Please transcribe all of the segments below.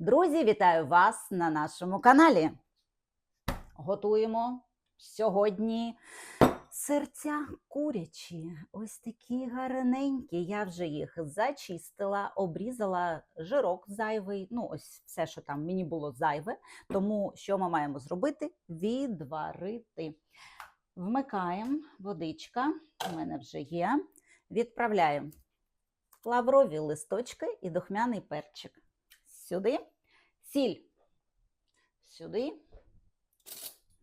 Друзі, вітаю вас на нашому каналі. Готуємо сьогодні серця курячі. Ось такі гарненькі. Я вже їх зачистила, обрізала жирок зайвий. Ну, ось все, що там мені було зайве. Тому що ми маємо зробити? Відварити. Вмикаємо водичка, у мене вже є. Відправляємо лаврові листочки і духмяний перчик. Сюди, сіль. Сюди.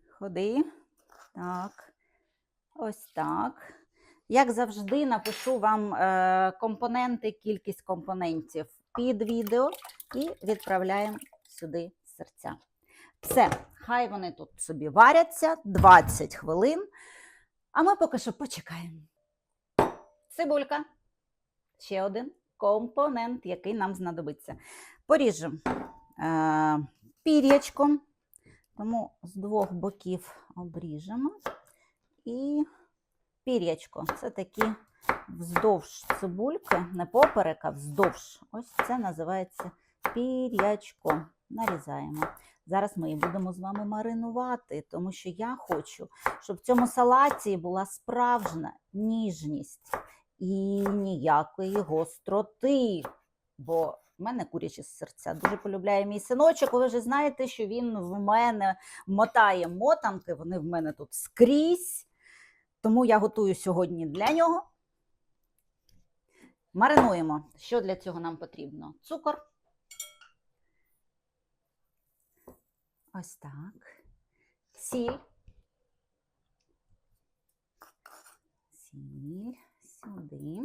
Ходи. Так. Ось так. Як завжди, напишу вам е, компоненти, кількість компонентів під відео і відправляємо сюди серця. Все, хай вони тут собі варяться 20 хвилин. А ми поки що почекаємо. Цибулька. Ще один компонент, який нам знадобиться. Поріжемо е, пір'ячком, тому з двох боків обріжемо. І пір'ячко це такі вздовж цибульки, не поперек, а вздовж. Ось це називається пір'ячко. Нарізаємо. Зараз ми її будемо з вами маринувати, тому що я хочу, щоб в цьому салаті була справжня ніжність і ніякої гостроти. Бо в мене курячі серця дуже полюбляє мій синочок. Ви вже знаєте, що він в мене мотає мотанки, вони в мене тут скрізь. Тому я готую сьогодні для нього. Маринуємо. Що для цього нам потрібно? Цукор. Ось так. Сіль. Сіль сюди.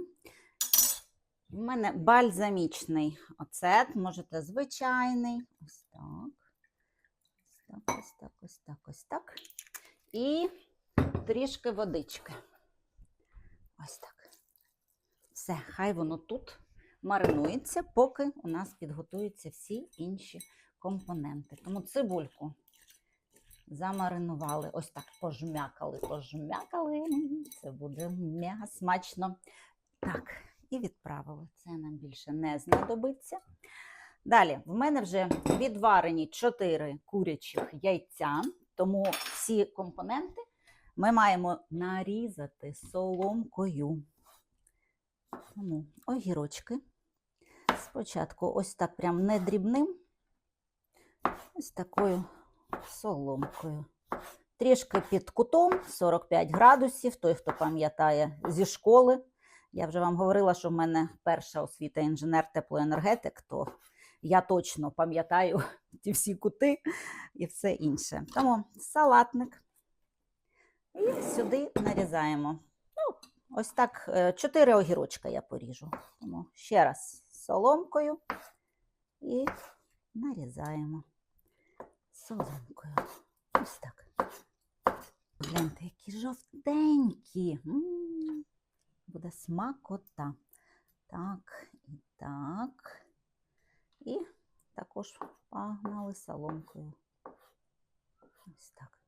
У мене бальзамічний оцет, можете звичайний. Ось так. Ось так, ось так, ось так, ось так. І трішки водички. Ось так. Все, хай воно тут маринується, поки у нас підготуються всі інші компоненти. Тому цибульку замаринували, ось так пожмякали, пожмякали. Це буде мега смачно. Так, і відправили. Це нам більше не знадобиться. Далі, в мене вже відварені 4 курячих яйця, тому всі компоненти ми маємо нарізати соломкою. Тому огірочки. Спочатку ось так прям не дрібним, ось такою соломкою. Трішки під кутом 45 градусів, той, хто пам'ятає зі школи. Я вже вам говорила, що в мене перша освіта інженер-теплоенергетик, то я точно пам'ятаю ті всі кути і все інше. Тому салатник. І сюди нарізаємо. Ну, ось так, 4 огірочка я поріжу. Тому ще раз соломкою і нарізаємо соломкою. Ось так. Гляньте, які жовтенькі. М, Буде смакота. Так, і так. І також погнали соломкою. Ось так.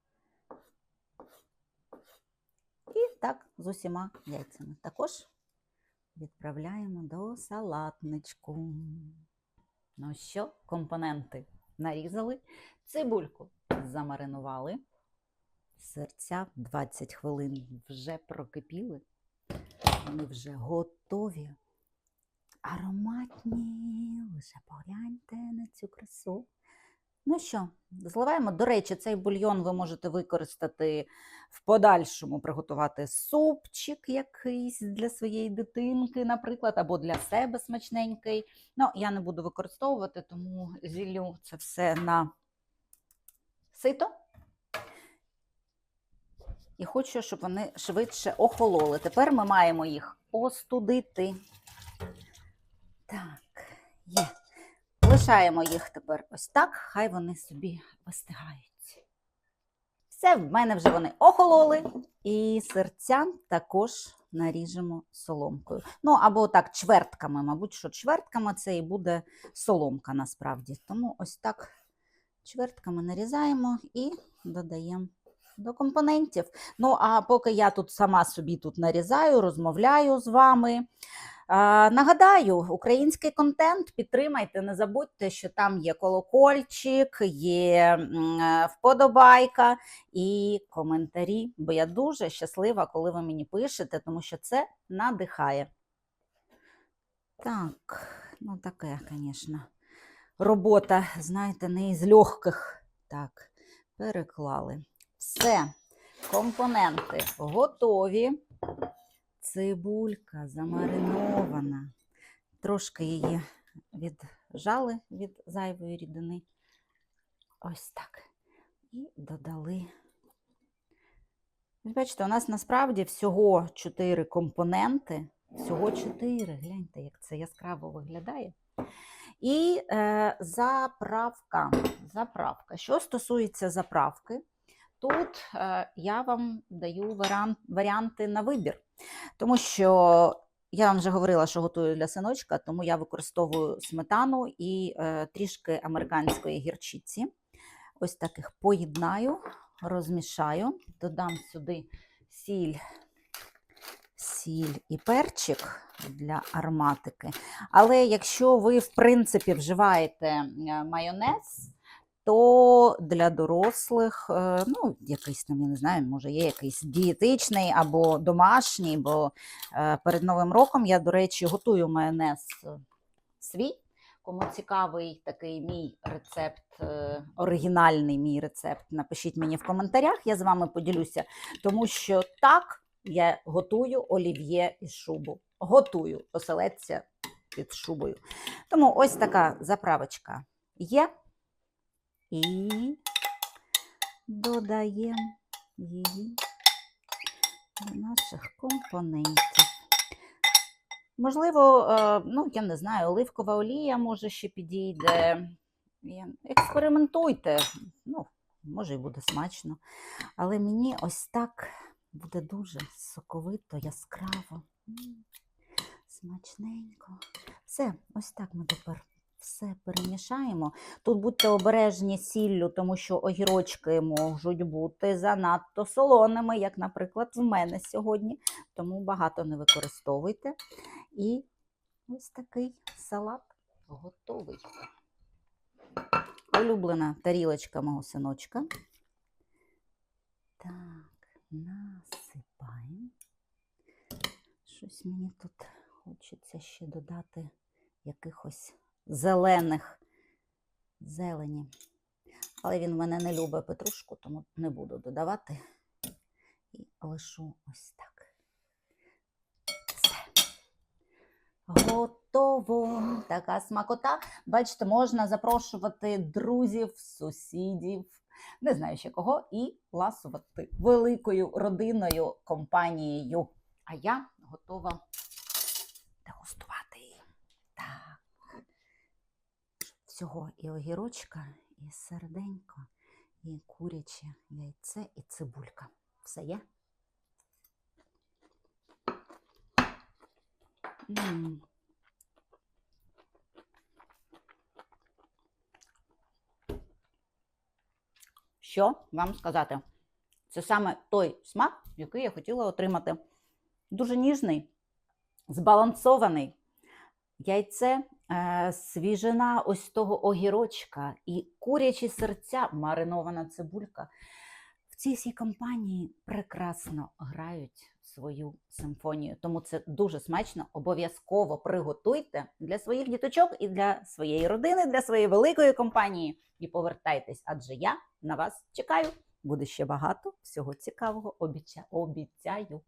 І так з усіма яйцями. Також відправляємо до салатничку. Ну що, компоненти нарізали, цибульку замаринували. Серця 20 хвилин вже прокипіли. Вони вже готові. Ароматні. Лише погляньте на цю красу. Ну що, зливаємо. До речі, цей бульйон ви можете використати в подальшому, приготувати супчик якийсь для своєї дитинки, наприклад, або для себе смачненький. Ну, я не буду використовувати, тому зіллю це все на сито. І хочу, щоб вони швидше охололи. Тепер ми маємо їх остудити. Так, є. Лишаємо їх тепер ось так, хай вони собі вистигають. Все, в мене вже вони охололи. І серця також наріжемо соломкою. Ну, або так, чвертками, мабуть, що чвертками це і буде соломка насправді. Тому ось так чвертками нарізаємо і додаємо до компонентів. Ну, а поки я тут сама собі тут нарізаю, розмовляю з вами. Нагадаю, український контент підтримайте. Не забудьте, що там є колокольчик, є е, вподобайка і коментарі. Бо я дуже щаслива, коли ви мені пишете, тому що це надихає. Так, ну таке, звісно. Робота, знаєте, не із легких. Так, переклали. Все, компоненти готові. Цибулька замаринована. Трошки її віджали від зайвої рідини. Ось так. І додали. Бачите, у нас насправді всього 4 компоненти. Всього 4. Гляньте, як це яскраво виглядає. І е, заправка. заправка. Що стосується заправки, тут е, я вам даю варіант, варіанти на вибір. Тому що я вам вже говорила, що готую для синочка, тому я використовую сметану і е, трішки американської гірчиці. Ось таких поєднаю, розмішаю, додам сюди сіль, сіль і перчик для ароматики. Але якщо ви, в принципі, вживаєте е, майонез, то для дорослих, е, ну, якийсь там, я не знаю, може, є якийсь дієтичний або домашній, бо е, перед Новим роком я, до речі, готую майонез е, свій. Кому цікавий такий мій рецепт, е, оригінальний мій рецепт, напишіть мені в коментарях, я з вами поділюся, тому що так я готую олів'є із шубу. Готую оселедця під шубою. Тому ось така заправочка є. І додаємо її до наших компонентів. Можливо, е, ну, я не знаю, оливкова олія може ще підійде. Експериментуйте. Ну, може, і буде смачно. Але мені ось так буде дуже соковито, яскраво. Смачненько. Все, ось так ми тепер все перемішаємо. Тут будьте обережні сіллю, тому що огірочки можуть бути занадто солоними, як, наприклад, в мене сьогодні. Тому багато не використовуйте. І ось такий салат готовий. Улюблена тарілочка мого синочка. Так, насипаємо. Щось мені тут хочеться ще додати якихось зелених зелені. Але він мене не любить петрушку, тому не буду додавати. І лишу ось так. Все. Готово. Така смакота. Бачите, можна запрошувати друзів, сусідів, не знаю ще кого, і ласувати великою родиною, компанією. А я готова дегустувати її. Так. Всього і огірочка, і серденько, і куряче яйце, і цибулька. Все є? Що вам сказати? Це саме той смак, який я хотіла отримати. Дуже ніжний, збалансований. Яйце, свіжина ось того огірочка і курячі серця, маринована цибулька. В цій всій компанії прекрасно грають свою симфонію. Тому це дуже смачно. Обов'язково приготуйте для своїх діточок і для своєї родини, для своєї великої компанії. І повертайтесь, адже я на вас чекаю. Буде ще багато всього цікавого. Обіця- Обіцяю.